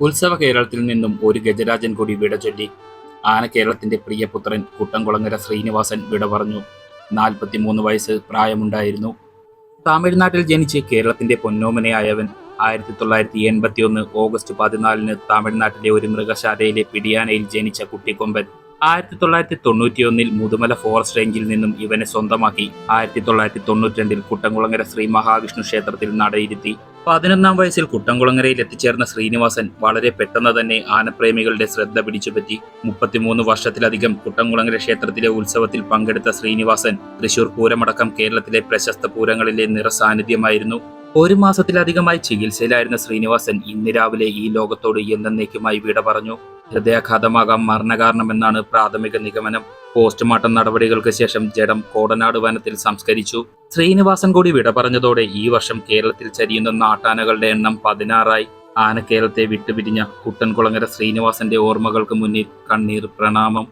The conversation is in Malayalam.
ഉത്സവ കേരളത്തിൽ നിന്നും ഒരു ഗജരാജൻ കൂടി വിട ചൊല്ലി. ആന കേരളത്തിന്റെ പ്രിയപുത്രൻ കുട്ടംകുളങ്ങര ശ്രീനിവാസൻ വിട പറഞ്ഞു. നാൽപ്പത്തിമൂന്ന് വയസ്സ് പ്രായമുണ്ടായിരുന്നു. തമിഴ്നാട്ടിൽ ജനിച്ച് കേരളത്തിന്റെ പൊന്നോമനയായവൻ ആയിരത്തി തൊള്ളായിരത്തി എൺപത്തി ഒന്ന് ഓഗസ്റ്റ് പതിനാലിന് തമിഴ്നാട്ടിലെ ഒരു മൃഗശാലയിലെ പിടിയാനയിൽ ജനിച്ച കുട്ടിക്കൊമ്പൻ ആയിരത്തി തൊള്ളായിരത്തി തൊണ്ണൂറ്റിയൊന്നിൽ മുതുമല ഫോറസ്റ്റ് റേഞ്ചിൽ നിന്നും ഇവനെ സ്വന്തമാക്കി. ആയിരത്തി തൊള്ളായിരത്തി തൊണ്ണൂറ്റിരണ്ടിൽ കുട്ടംകുളങ്ങര ശ്രീ മഹാവിഷ്ണു ക്ഷേത്രത്തിൽ നടയിരുത്തി. പതിനൊന്നാം വയസ്സിൽ കുട്ടംകുളങ്ങരയിൽ എത്തിച്ചേർന്ന ശ്രീനിവാസൻ വളരെ പെട്ടെന്ന് തന്നെ ആനപ്രേമികളുടെ ശ്രദ്ധ പിടിച്ചുപറ്റി. മുപ്പത്തിമൂന്ന് വർഷത്തിലധികം കുട്ടംകുളങ്ങര ക്ഷേത്രത്തിലെ ഉത്സവത്തിൽ പങ്കെടുത്ത ശ്രീനിവാസൻ തൃശൂർ പൂരമടക്കം കേരളത്തിലെ പ്രശസ്ത പൂരങ്ങളിലെ നിറസാന്നിധ്യമായിരുന്നു. ഒരു മാസത്തിലധികമായി ചികിത്സയിലായിരുന്ന ശ്രീനിവാസൻ ഇന്ന് രാവിലെ ഈ ലോകത്തോട് എന്നേക്കുമായി വിട പറഞ്ഞു. ഹൃദയാഘാതമാകാം മരണകാരണമെന്നാണ് പ്രാഥമിക നിഗമനം. പോസ്റ്റ്മോർട്ടം നടപടികൾക്ക് ശേഷം ജഡം കോടനാട് വനത്തിൽ സംസ്കരിച്ചു. ശ്രീനിവാസൻ കൂടി വിട പറഞ്ഞതോടെ ഈ വർഷം കേരളത്തിൽ ചരിയുന്ന നാട്ടാനകളുടെ എണ്ണം പതിനാറായി. ആന കേരളത്തെ വിട്ടുപിരിഞ്ഞ കുട്ടൻകുളങ്ങര ശ്രീനിവാസന്റെ ഓർമ്മകൾക്ക് മുന്നിൽ കണ്ണീർ പ്രണാമം.